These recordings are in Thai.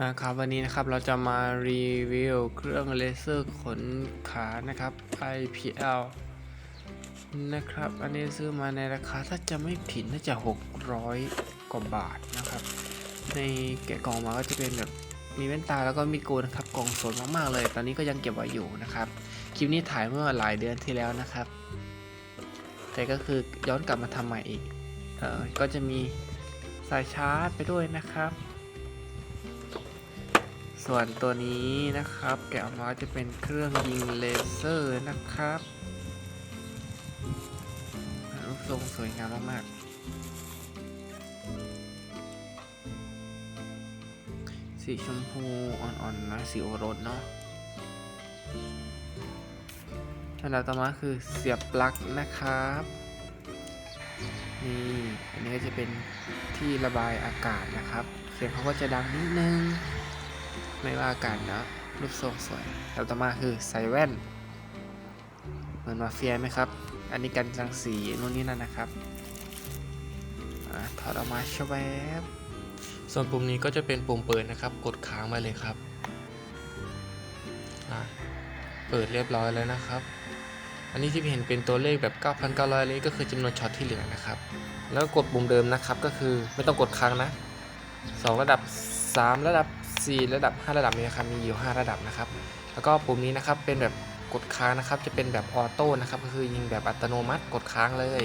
มาครับวันนี้นะครับเราจะมารีวิวเครื่องเลเซอร์ขนขานะครับ IPL นะครับ อันนี้ซื้อมาในราคาถ้าจะไม่ผิดน่าจะ 600 กว่าบาทนะครับ ในแกะกล่องมาก็จะเป็นแบบมีแว่นตาแล้วก็มีโกนนะครับกล่องสดมากๆเลย ตอนนี้ก็ยังเก็บไว้อยู่นะครับคลิปนี้ถ่ายเมื่อหลายเดือนที่แล้วนะครับ แต่ก็คือย้อนกลับมาทำใหม่อีกเออก็จะมีสายชาร์จไปด้วยนะครับ ส่วนตัวนี้นะครับแกะออกมาจะเป็นเครื่องยิงเลเซอร์นะครับรูปทรงสวยงามมากๆ สีชมพูอ่อนๆนะสีโอรสเนาะอันดับต่อมาคือเสียบปลั๊กนะครับนี่อันนี้ก็จะเป็นที่ระบายอากาศนะครับ เสียงเขาก็จะดังนิดนึง ไม่ว่ากันนะ รูปทรงสวยแล้วต่อมาคือใส่แว่น เหมือนมาเฟียไหมครับ อันนี้กันรังสีนู่นนี่นั่นนะครับอถอดออกมาชวบส่วนปุ่มนี้ก็จะเป็นปุ่มเปิดนะครับ กดค้างไว้เลยครับเปิดเรียบร้อยแล้วนะครับ อันนี้ที่เห็นเป็นตัวเลขแบบ 9,900 เลยก็คือจำนวนช็อตที่เหลือนะครับ แล้วกดปุ่มเดิมนะครับก็คือไม่ต้องกดค้างนะสองระดับ 3 ระดับ 4ระดับ 5 ระดับนี้นะครับมีอยู่ 5 ระดับนะครับ แล้วก็ปุ่มนี้นะครับเป็นแบบกดค้างนะครับ จะเป็นแบบออโต้นะครับก็คือยิงแบบอัตโนมัติกดค้างเลย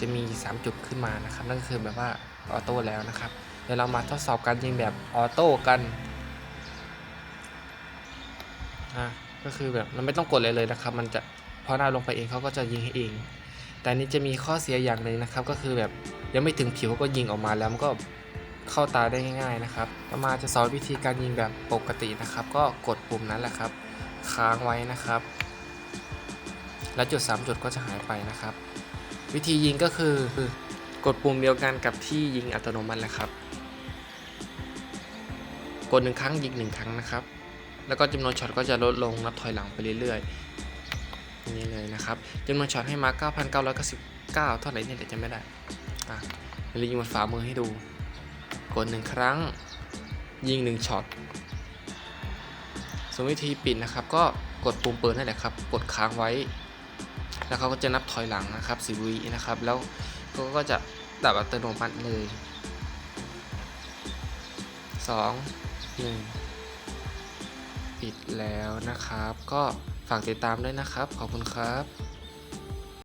จะมี 3 จุดขึ้นมานะครับ นั่นก็คือแบบว่าออโต้แล้วนะครับ เดี๋ยวเรามาทดสอบการยิงแบบออโต้กันอะก็คือแบบเราไม่ต้องกดเลยเลยนะครับ มันจะพอหน้าลงไปเองเขาก็จะยิงให้เอง แต่นนี้จะมีข้อเสียอย่างหนึ่งนะครับ ก็คือแบบยังไม่ถึงผิวก็ยิงออกมาแล้วมันก็ เข้าตาได้ง่ายๆนะครับต่อมาจะสอนวิธีการยิงแบบปกตินะครับ ก็กดปุ่มนั้นแหละครับ ค้างไว้นะครับ แล้วจุด 3 จุดก็จะหายไปนะครับ วิธียิงก็คือกดปุ่มเดียวกันกับที่ยิงอัตโนมัติแหละครับ กดหนึ่งครั้งยิงหนึ่งครั้งนะครับ แล้วก็จำนวนช็อตก็จะลดลงนับถอยหลังไปเรื่อยๆนี้เลยนะครับจำนวนช็อตให้มา 9,999 เท่าไหร่เนี่ยเดี๋ยวจะไม่ได้อะเดี๋ยยิงบนฝ่ามือให้ดู กดหนึ่งครั้ง ยิงหนึ่งช็อตส่วนวิธีปิดนะครับ ก็กดปุ่มเปิดนั่นแหละครับ กดค้างไว้ แล้วเขาก็จะนับถอยหลังนะครับสิบวินะครับ แล้วเขาก็จะดับอัตโนมัติเลยสองหนึ่งปิดแล้วนะครับ ก็ฝากติดตามด้วยนะครับ ขอบคุณครับ